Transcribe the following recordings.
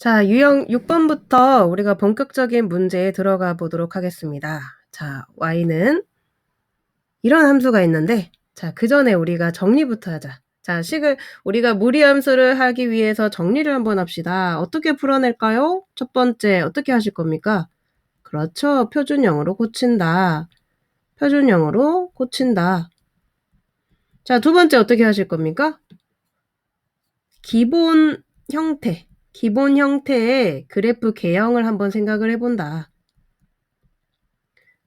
자, 유형 6번부터 우리가 본격적인 문제에 들어가 보도록 하겠습니다. 자, y는 이런 함수가 있는데, 자, 그 전에 우리가 정리부터 하자. 자, 식을 우리가 무리함수를 하기 위해서 정리를 한번 합시다. 어떻게 풀어낼까요? 첫 번째, 어떻게 하실 겁니까? 그렇죠. 표준형으로 고친다. 표준형으로 고친다. 자, 두 번째 어떻게 하실 겁니까? 기본 형태. 기본 형태의 그래프 개형을 한번 생각을 해본다.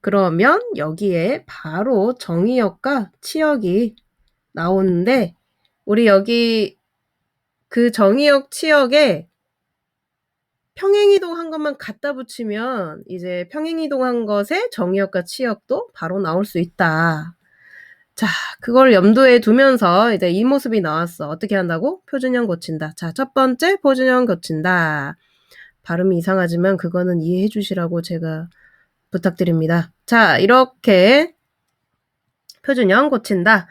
그러면 여기에 바로 정의역과 치역이 나오는데 우리 여기 그 정의역 치역에 평행이동한 것만 갖다 붙이면 이제 평행이동한 것에 정의역과 치역도 바로 나올 수 있다. 자, 그걸 염두에 두면서 이제 이 모습이 나왔어. 어떻게 한다고? 표준형 고친다. 자, 첫 번째 표준형 고친다. 발음이 이상하지만 그거는 이해해 주시라고 제가 부탁드립니다. 자, 이렇게 표준형 고친다.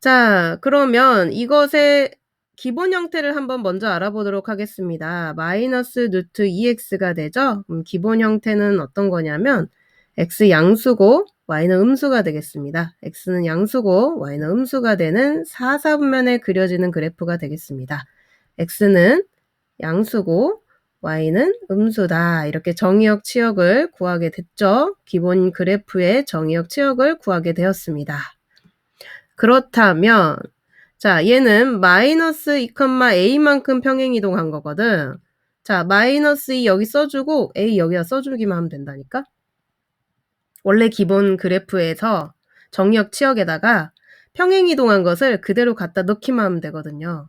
자, 그러면 이것의 기본 형태를 한번 먼저 알아보도록 하겠습니다. 마이너스 루트 2x가 되죠? 기본 형태는 어떤 거냐면 x 양수고 y는 음수가 되겠습니다. x는 양수고 y는 음수가 되는 4, 4분면에 그려지는 그래프가 되겠습니다. x는 양수고 y는 음수다. 이렇게 정의역 치역을 구하게 됐죠. 기본 그래프의 정의역 치역을 구하게 되었습니다. 그렇다면 자 얘는 마이너스 2,a만큼 평행이동한 거거든. 자 마이너스 2 여기 써주고 a 여기다 써주기만 하면 된다니까. 원래 기본 그래프에서 정역 치역에다가 평행 이동한 것을 그대로 갖다 넣기만 하면 되거든요.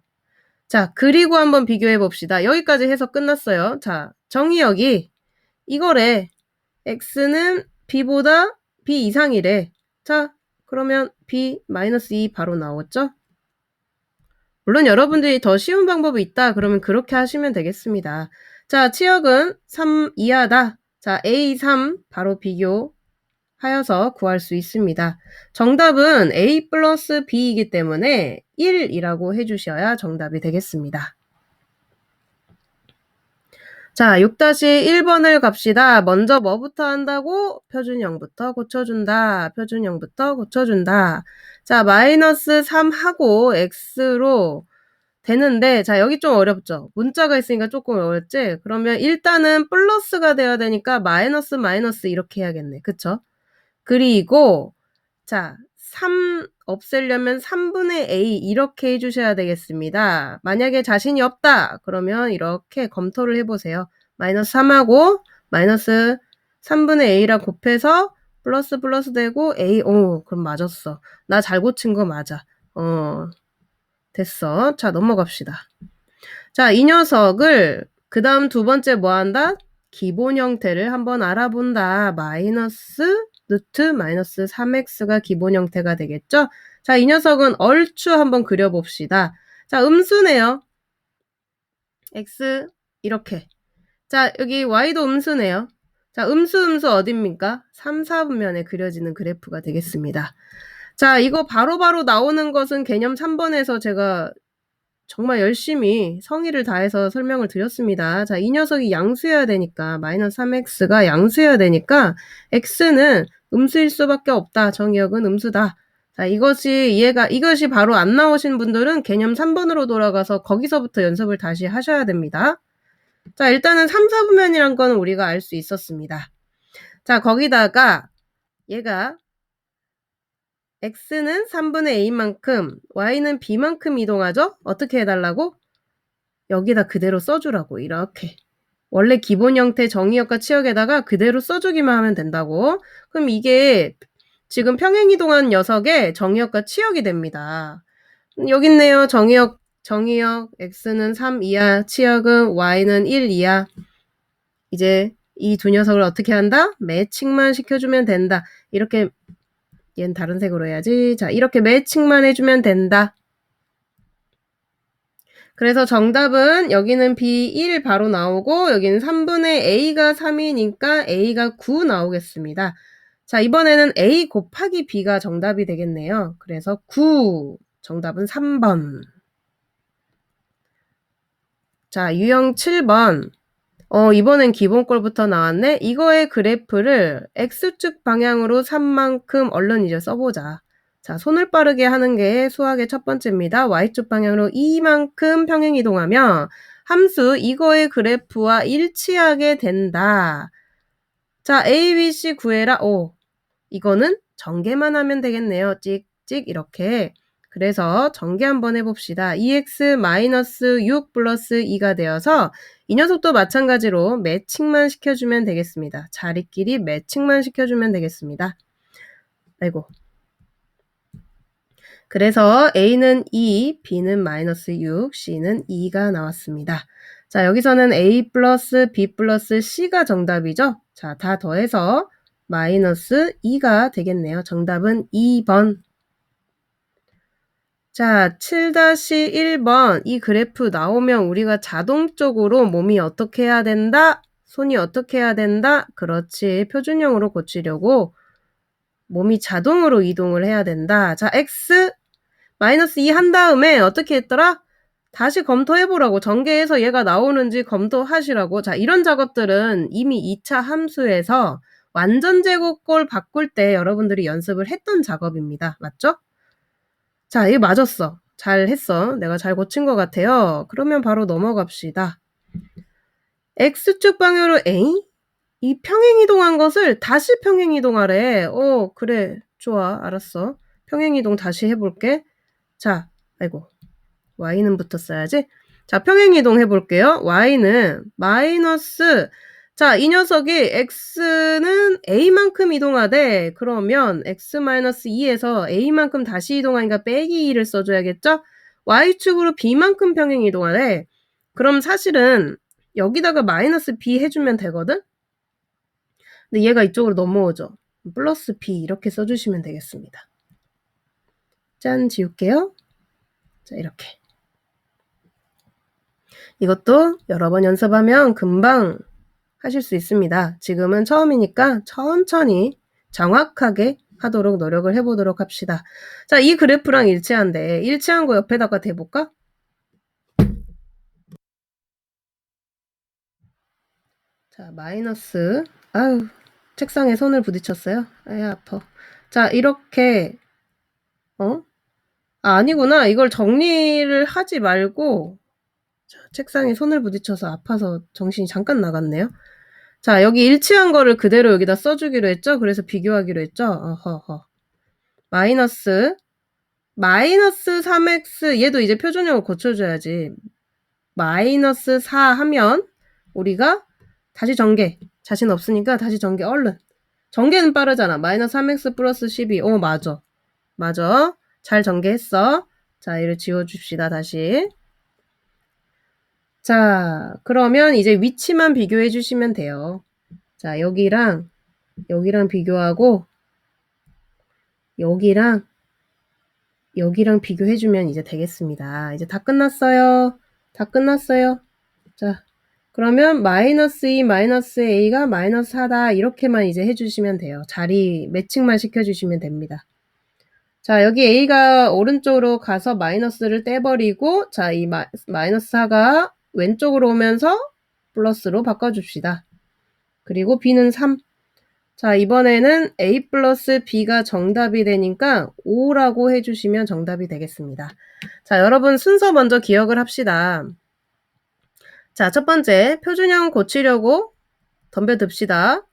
자, 그리고 한번 비교해 봅시다. 여기까지 해서 끝났어요. 자, 정의역이 이거래. x는 b보다 b 이상이래. 자, 그러면 b-2 바로 나왔죠? 물론 여러분들이 더 쉬운 방법이 있다. 그러면 그렇게 하시면 되겠습니다. 자, 치역은 3 이하다. 자, a3 바로 비교 하여서 구할 수 있습니다. 정답은 A 플러스 B이기 때문에 1이라고 해주셔야 정답이 되겠습니다. 자, 6-1번을 갑시다. 먼저 뭐부터 한다고? 표준형부터 고쳐준다. 표준형부터 고쳐준다. 자, 마이너스 3하고 x로 되는데, 자, 여기 좀 어렵죠? 문자가 있으니까 조금 어렵지? 그러면 일단은 플러스가 돼야 되니까 마이너스 마이너스 이렇게 해야겠네. 그쵸? 그리고 자, 3 없애려면 3분의 a 이렇게 해주셔야 되겠습니다. 만약에 자신이 없다 그러면 이렇게 검토를 해보세요. 마이너스 3하고 마이너스 3분의 a라 곱해서 플러스 플러스 되고 a 오 그럼 맞았어. 나 잘 고친 거 맞아. 어 됐어. 자 넘어갑시다. 자 이 녀석을 그 다음 두 번째 뭐 한다? 기본 형태를 한번 알아본다. 마이너스 루트 마이너스 3x가 기본 형태가 되겠죠? 자, 이 녀석은 얼추 한번 그려봅시다. 자, 음수네요. x 이렇게. 자, 여기 y도 음수네요. 자, 음수 음수 어딥니까? 3, 4분면에 그려지는 그래프가 되겠습니다. 자, 이거 바로바로 바로 나오는 것은 개념 3번에서 제가 정말 열심히 성의를 다해서 설명을 드렸습니다. 자, 이 녀석이 양수여야 되니까, 마이너스 3x가 양수여야 되니까, x는 음수일 수밖에 없다. 정의역은 음수다. 자, 이것이 이해가, 이것이 바로 안 나오신 분들은 개념 3번으로 돌아가서 거기서부터 연습을 다시 하셔야 됩니다. 자, 일단은 3, 4분면이란 건 우리가 알 수 있었습니다. 자, 거기다가 얘가 x는 3분의 a만큼, y는 b만큼 이동하죠? 어떻게 해달라고? 여기다 그대로 써주라고, 이렇게. 원래 기본 형태 정의역과 치역에다가 그대로 써주기만 하면 된다고. 그럼 이게 지금 평행이동한 녀석의 정의역과 치역이 됩니다. 여기 있네요. 정의역, 정의역, x는 3 이하, 치역은 y는 1 이하. 이제 이 두 녀석을 어떻게 한다? 매칭만 시켜주면 된다. 이렇게 얘는 다른 색으로 해야지. 자, 이렇게 매칭만 해주면 된다. 그래서 정답은 여기는 B1 바로 나오고 여기는 3분의 A가 3이니까 A가 9 나오겠습니다. 자, 이번에는 A 곱하기 B가 정답이 되겠네요. 그래서 9. 정답은 3번. 자, 유형 7번. 어, 이번엔 기본꼴부터 나왔네. 이거의 그래프를 X축 방향으로 3만큼 얼른 이제 써보자. 자, 손을 빠르게 하는 게 수학의 첫 번째입니다. Y축 방향으로 2만큼 평행 이동하면 함수 이거의 그래프와 일치하게 된다. 자, A, B, C 구해라. 오, 이거는 전개만 하면 되겠네요. 찍 찍 이렇게. 그래서 전개 한번 해봅시다. 2x-6 플러스 2가 되어서 이 녀석도 마찬가지로 매칭만 시켜주면 되겠습니다. 자리끼리 매칭만 시켜주면 되겠습니다. 아이고. 그래서 A는 2, B는 마이너스 6, C는 2가 나왔습니다. 자, 여기서는 A 플러스 B 플러스 C가 정답이죠? 자, 다 더해서 마이너스 2가 되겠네요. 정답은 2번. 자, 7-1번. 이 그래프 나오면 우리가 자동적으로 몸이 어떻게 해야 된다? 손이 어떻게 해야 된다? 그렇지. 표준형으로 고치려고 몸이 자동으로 이동을 해야 된다. 자, x 마이너스 2 한 다음에 어떻게 했더라? 다시 검토해보라고. 전개해서 얘가 나오는지 검토하시라고. 자, 이런 작업들은 이미 2차 함수에서 완전 제곱꼴 바꿀 때 여러분들이 연습을 했던 작업입니다. 맞죠? 자, 이거 맞았어. 잘 했어. 내가 잘 고친 것 같아요. 그러면 바로 넘어갑시다. X축 방향으로 A? 이 평행이동한 것을 다시 평행이동하래. 어, 그래. 좋아. 알았어. 평행이동 다시 해볼게. 자, 아이고. Y는 붙었어야지. 자, 평행이동 해볼게요. Y는 마이너스 자, 이 녀석이 x는 a만큼 이동하되 그러면 x-2에서 a만큼 다시 이동하니까 빼기 2를 써줘야겠죠? y축으로 b만큼 평행 이동하되 그럼 사실은 여기다가 마이너스 b 해주면 되거든? 근데 얘가 이쪽으로 넘어오죠. 플러스 b 이렇게 써주시면 되겠습니다. 짠 지울게요. 자 이렇게 이것도 여러 번 연습하면 금방 하실 수 있습니다. 지금은 처음이니까 천천히 정확하게 하도록 노력을 해보도록 합시다. 자, 이 그래프랑 일치한데 일치한 거 옆에다가 대볼까? 자, 마이너스 아유 책상에 손을 부딪혔어요. 아야 아파. 자, 이렇게 어? 아, 아니구나. 이걸 정리를 하지 말고 자, 책상에 손을 부딪혀서 아파서 정신이 잠깐 나갔네요. 자, 여기 일치한 거를 그대로 여기다 써주기로 했죠? 그래서 비교하기로 했죠? 어허허. 마이너스, 마이너스 3x, 얘도 이제 표준형을 고쳐줘야지. 마이너스 4 하면 우리가 다시 전개. 자신 없으니까 다시 전개 얼른. 전개는 빠르잖아. 마이너스 3x 플러스 12. 어, 맞아. 맞아. 잘 전개했어. 자, 이를 지워줍시다, 다시. 자, 그러면 이제 위치만 비교해 주시면 돼요. 자, 여기랑 여기랑 비교하고 여기랑 여기랑 비교해 주면 이제 되겠습니다. 이제 다 끝났어요. 다 끝났어요. 자, 그러면 마이너스 2, 마이너스 a가 마이너스 4다 이렇게만 이제 해주시면 돼요. 자리 매칭만 시켜주시면 됩니다. 자, 여기 a가 오른쪽으로 가서 마이너스를 떼버리고 자, 이 마, 마이너스 4가 왼쪽으로 오면서 플러스로 바꿔줍시다. 그리고 b는 3. 자, 이번에는 a 플러스 b가 정답이 되니까 5라고 해주시면 정답이 되겠습니다. 자, 여러분 순서 먼저 기억을 합시다. 자, 첫 번째, 표준형 고치려고 덤벼듭시다.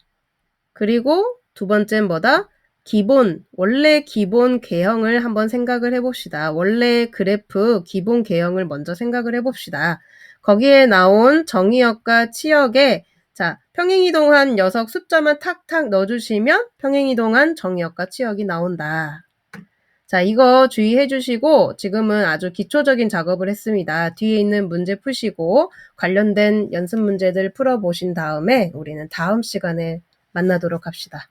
그리고 두 번째는 뭐다? 기본, 원래 기본 개형을 한번 생각을 해봅시다. 원래 그래프 기본 개형을 먼저 생각을 해봅시다. 거기에 나온 정의역과 치역에 자, 평행이동한 녀석 숫자만 탁탁 넣어주시면 평행이동한 정의역과 치역이 나온다. 자, 이거 주의해 주시고 지금은 아주 기초적인 작업을 했습니다. 뒤에 있는 문제 푸시고 관련된 연습 문제들 풀어보신 다음에 우리는 다음 시간에 만나도록 합시다.